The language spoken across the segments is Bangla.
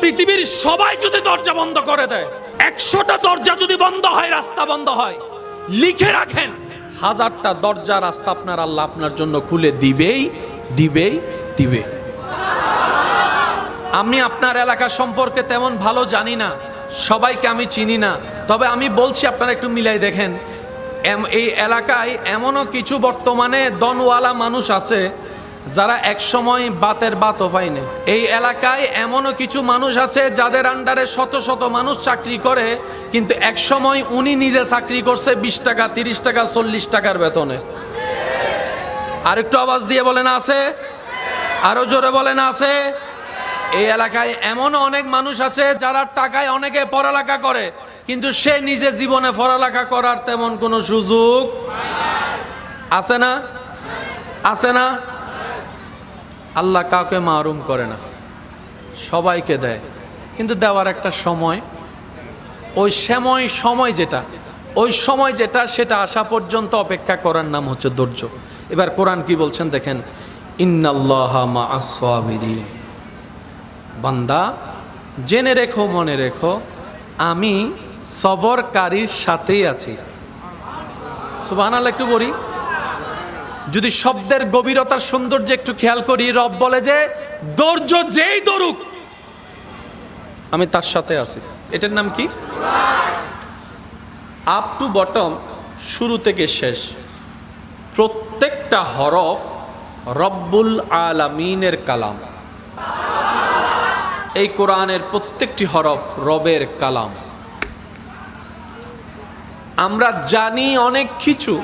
পৃথিবীর সবাই যদি দরজা বন্ধ করে দেয়, একশোটা দরজা যদি বন্ধ হয়, রাস্তা বন্ধ হয়, লিখে রাখেন, হাজারটা দরজা রাস্তা আপনার আল্লাহ আপনার জন্য খুলে দিবেই দিবেই, দিবে। আমি আপনার এলাকা সম্পর্কে তেমন ভালো জানি না, সবাইকে আমি চিনি না, তবে আমি বলছি আপনারা একটু মিলাই দেখেন এই এলাকায় এমনও কিছু বর্তমানে দনওয়ালা মানুষ আছে যারা একসময় বাতের বাতও পায়নি এই এলাকায় এমনও কিছু মানুষ আছে যাদের আন্ডারে শত শত মানুষ চাকরি করে, কিন্তু একসময় উনি নিজে চাকরি করছে বিশ টাকা, তিরিশ টাকা, চল্লিশ টাকার বেতনে। আর একটু আওয়াজ দিয়ে বলেন আছে? আরও জোরে বলেন আছে? এই এলাকায় এমন অনেক মানুষ আছে যারা টাকায় অনেকে পড়ালেখা করে, কিন্তু সে নিজে জীবনে পড়ালেখা করার তেমন কোনো সুযোগ আছে না? আছে না? আল্লাহ কাউকে মারুম করে না। সবাইকে দেয়। কিন্তু দেওয়ার একটা সময়, ওই সময় সময় যেটা, ওই সময় যেটা, সেটা আসা পর্যন্ত অপেক্ষা করার নাম হচ্ছে ধৈর্য। এবার কোরআন কি বলছেন দেখেন বান্দা, জেনে রেখো, মনে রেখো, আমি সবরকারীর সাথেই আছি। সুবহানাল্লাহ, একটু বলি যদি শব্দের গভীরতার সৌন্দর্য একটু খেয়াল করি, রব বলে যে, ধৈর্য যেই দরুক আমি তার সাথে আছি। এটার নাম কি? আপ টু বটম শুরু থেকে শেষ। প্রত্যেকটা হরফ রব্বুল আলামিনের কালাম। এই কোরআনের প্রত্যেকটি হরফ রবের কালাম। আমরা জানি অনেক কিছু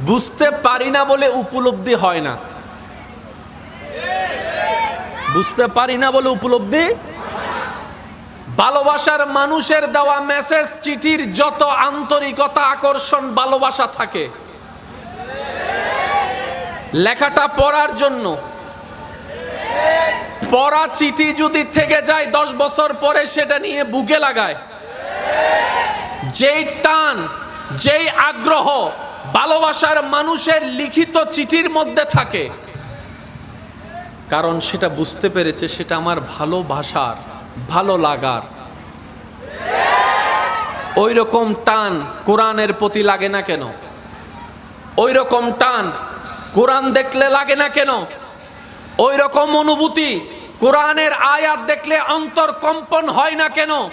বুঝতে পারি না বলে উপলব্ধি হয় না। বুঝতে পারি না বলে উপলব্ধি? ভালোবাসার মানুষের দেওয়া মেসেজ চিঠির যত আন্তরিকতা, আকর্ষণ, ভালোবাসা থাকে। লেখাটা পড়ার জন্য। পড়া চিঠি যদি থেকে যায়, দশ বছর পরে সেটা নিয়ে বুকে লাগায়। যেই টান, যেই আগ্রহ ভালোবাসার মানুষের লিখিত চিঠির মধ্যে থাকে। কারণ সেটা বুঝতে পেরেছে, সেটা আমার ভালোবাসার, ভালো লাগার। ওই রকম টান কোরআনের প্রতি লাগে না কেন? ওই রকম টান কোরআন দেখলে লাগে না কেন? ওই রকম অনুভূতি কোরআনের আয়াত দেখলে অন্তর কম্পন হয় না কেন?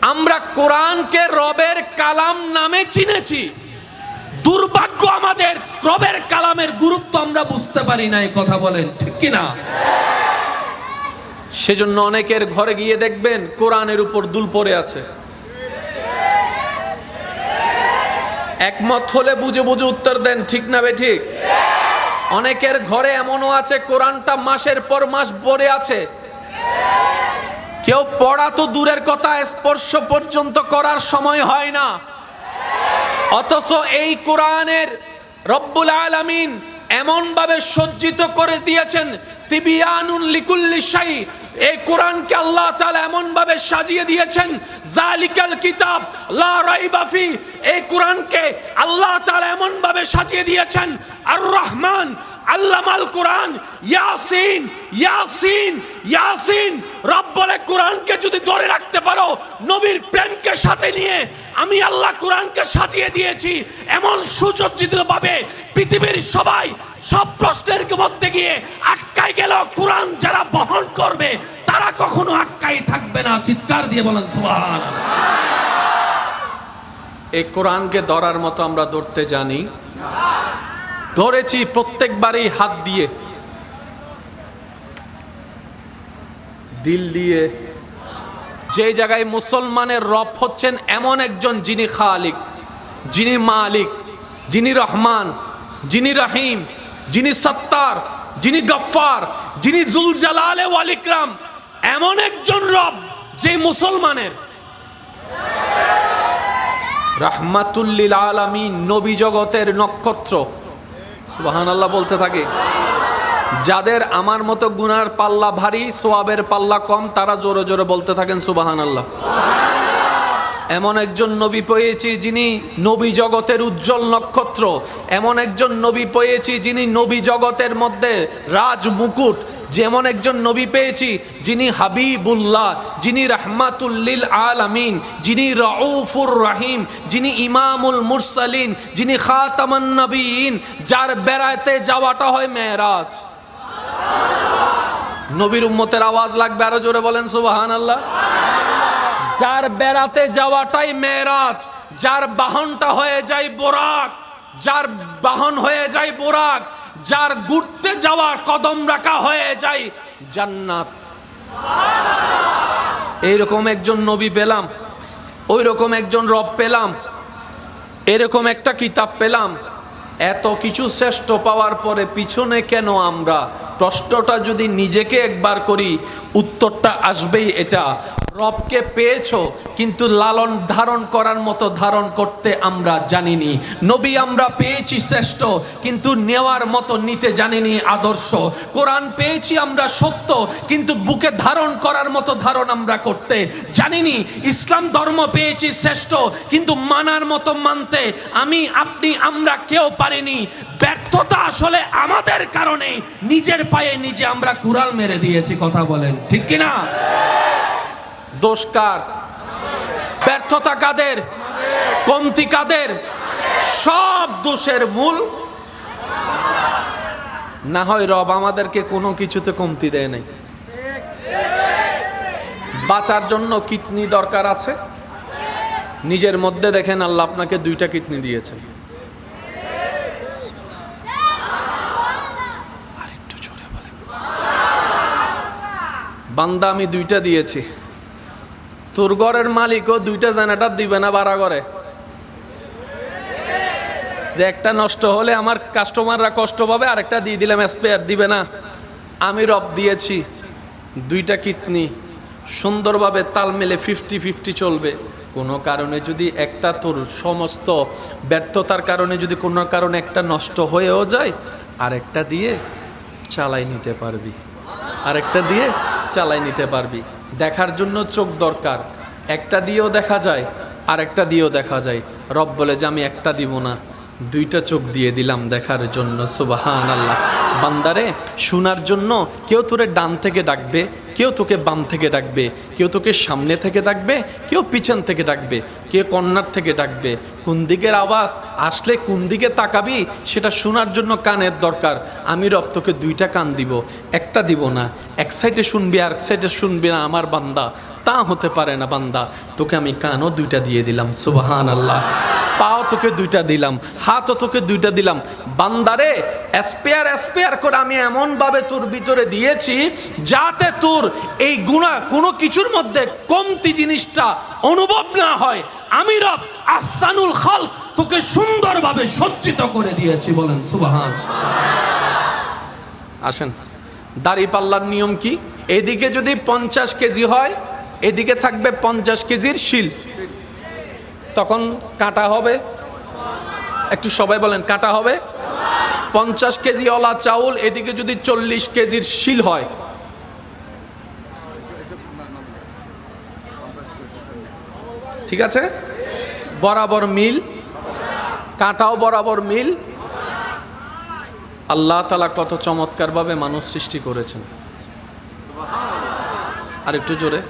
আমরা কোরআনকে রবের কালাম নামে চিনেছি। দুর্ভাগ্য আমাদের। রবের কালামের গুরুত্ব আমরা বুঝতে পারি না, এই কথা বলেন, ঠিক কিনা? সেজন্য অনেকের ঘরে গিয়ে দেখবেন কোরআনের উপর দুল পড়ে আছে। একমত হলে বুঝে বুঝে উত্তর দেন, ঠিক না বে ঠিক? অনেকের ঘরে এমনও আছে, কোরআনটা মাসের পর মাস পড়ে আছে। কেউ পড়া তো দূরের কথা, স্পর্শ পর্যন্ত করার সময় হয় না। অথচ এই কোরআনের রব্বুল আলামিন এমন ভাবে সজ্জিত করে দিয়েছেন, তিবিয়ানুন লিকুল্লি শাই। এই কোরআনকে আল্লাহ তাআলা এমনভাবে সাজিয়ে দিয়েছেন, জালিকাল কিতাব লা রাইবা ফি এই কোরআনকে আল্লাহ তাআলা এমন ভাবে সাজিয়ে দিয়েছেন আর রহমান আল্লামাল কোরআন, ইয়াসিন ইয়াসিন ইয়াসিন রব বলে কোরআনকে যদি ধরে রাখতে পারো, নবীর প্রেমকে সাথে নিয়ে আমি আল্লাহ কোরআনকে সাজিয়ে দিয়েছি, এমন সুসজ্জিত ভাবে পৃথিবীর সবাই সব প্রশ্নের মধ্যে গিয়ে আটকাই গেল, কোরআন যারা বহন করবে, তারা কখনো আটকাই থাকবে না। চিৎকার দিয়ে বলেন সুবহান এই কোরআনকে ধরার মতো আমরা ধরতে জানি। ধরেছি প্রত্যেকবারই হাত দিয়ে। দিল দিয়ে। যে জায়গায় মুসলমানের রব হচ্ছেন এমন একজন যিনি খালিক, যিনি মালিক, যিনি রহমান, যিনি রহিম, যিনি সত্তার, যিনি গফফার, যিনি জুল জালালে ওয়ালিকরাম এমন একজন রব যে মুসলমানের। রাহমাতুল্লিল আলামিন, নবী জগতের নক্ষত্র। সুবাহান আল্লাহ বলতে থাকে, যাদের আমার মতো গুনার পাল্লা ভারী, সোয়াবের পাল্লা কম, তারা জোরে জোরে বলতে থাকেন সুবাহান আল্লাহ এমন একজন নবী পেয়েছি যিনি নবী জগতের উজ্জ্বল নক্ষত্র। এমন একজন নবী পেয়েছি যিনি নবী জগতের মধ্যে রাজ মুকুট। যেমন একজন নবী পেয়েছি, যিনি হাবিবুল্লাহ, যিনি রহমাতুল্লিল আলামিন, যিনি রউফুর রাহিম, যিনি ইমামুল মুরসালিন, যিনি খাতামান নবীন, যার বেড়াতে যাওয়াটা হয় মেয়েরাজ। নবীর উম্মতের আওয়াজ লাগবে আরও জোরে বলেন সুবাহান আল্লাহ যার বেড়াতে যাওয়াটাই মেয়েরাজ, যার বাহনটা হয়ে যায় বোরাক, যার বাহন হয়ে যায় বোরাক যার ঘুরতে যাওয়া কদম রাখা হয়ে যায় জান্নাত। এইরকম একজন নবী পেলাম ওই রকম একজন রব পেলাম, এরকম একটা কিতাব পেলাম। এত কিছু শ্রেষ্ঠ পাওয়ার পরে পিছনে কেন আমরা? প্রশ্নটা যদি নিজেকে একবার করি, উত্তরটা আসবেই এটা। রবকে পেয়েছ, কিন্তু লালন ধারণ করার মতো ধারণ করতে আমরা জানিনি। নবী আমরা পেয়েছি শ্রেষ্ঠ, কিন্তু নেওয়ার মতো নিতে জানিনি আদর্শ। কোরআন পেয়েছি আমরা সত্য, কিন্তু বুকে ধারণ করার মতো ধারণ আমরা করতে জানিনি। ইসলাম ধর্ম পেয়েছি শ্রেষ্ঠ, কিন্তু মানার মতো মানতে আমি, আপনি, আমরা কেউ পারিনি। ব্যর্থতা আসলে আমাদের কারণে নিজের পায়ে নিজে আমরা কুড়াল মেরে দিয়েছি, কথা বলেন, ঠিক কিনা? দোষ কার? ব্যর্থতা কাদের? কমতি কাদের? সব দোষের মূল। না হয় রব আমাদেরকে কোনো কিছুতে কমতি দেয় নাই। বাঁচার জন্য কিডনি দরকার আছে? নিজের মধ্যে দেখেন আল্লাহ আপনাকে দুইটা কিডনি দিয়েছেন। বান্দা আমি দুইটা দিয়েছি। তোর ঘরের মালিকও দুইটা জেনারেটর দিবে না ভাড়া করে। যে একটা নষ্ট হলে আমার কাস্টমাররা কষ্ট পাবে, আরেকটা দিয়ে দিলাম স্পেয়ার দিবে না। আমি রব দিয়েছি দুইটা কিডনি, সুন্দরভাবে তাল মেলে ফিফটি ফিফটি চলবে। কোনো কারণে যদি একটা তোর সমস্ত ব্যর্থতার কারণে যদি কোনো কারণে একটা নষ্ট হয়েও যায়, আরেকটা দিয়ে চালাই নিতে পারবি। আরেকটা দিয়ে চালাই নিতে পারবি। দেখার জন্য চোখ দরকার। একটা দিয়েও দেখা যায় আর একটা দিয়েও দেখা যায়। রব বলে যে, আমি একটা দিব না, দুইটা চোখ দিয়ে দিলাম দেখার জন্য সুবাহান আল্লাহ বান্দারে, শোনার জন্য কেউ তোরে ডান থেকে ডাকবে, কেউ তোকে বাম থেকে ডাকবে, কেউ তোকে সামনে থেকে ডাকবে, কেউ পিছন থেকে ডাকবে, কেউ কর্নার থেকে ডাকবে। কোন দিকের আওয়াজ, আসলে কোন দিকে তাকাবি, সেটা শোনার জন্য কানের দরকার। আমি রব তোকে দুইটা কান দিব, একটা দিব না। এক সাইডে শুনবি আর এক সাইডে শুনবি না আমার বান্দা। তা হতে পারে না, বান্দা। তোকে আমি কানও দুইটা দিয়ে দিলাম সুবাহান আল্লাহ পাও তোকে দুইটা দিলাম, হাতও তোকে দুইটা দিলাম। বান্দারে স্পেয়ার স্পেয়ার করে আমি এমনভাবে তোর ভিতরে দিয়েছি যাতে তোর এই গুণা কোনো কিছুর মধ্যে কমতি জিনিসটা অনুভব না হয়। আমি রব আহসানুল খাল তোকে সুন্দরভাবে সজ্জিত করে দিয়েছি, বলেন সুবাহান। আসেন, দাড়ি পাল্লার নিয়ম কি? এদিকে যদি পঞ্চাশ কেজি হয় এদিকে থাকবে পঞ্চাশ কেজির শিল। তখন কাটা হবে। একটু সবাই বলেন, কাটা হবে। পঞ্চাশ কেজি অলা চাউল, এদিকে যদি চল্লিশ কেজির শিল হয়। ঠিক আছে? বরাবর মিল। কাঁটাও বরাবর মিল। আল্লাহ তালা কত চমৎকারভাবে মানুষ সৃষ্টি করেছেন। আর একটু জোরে।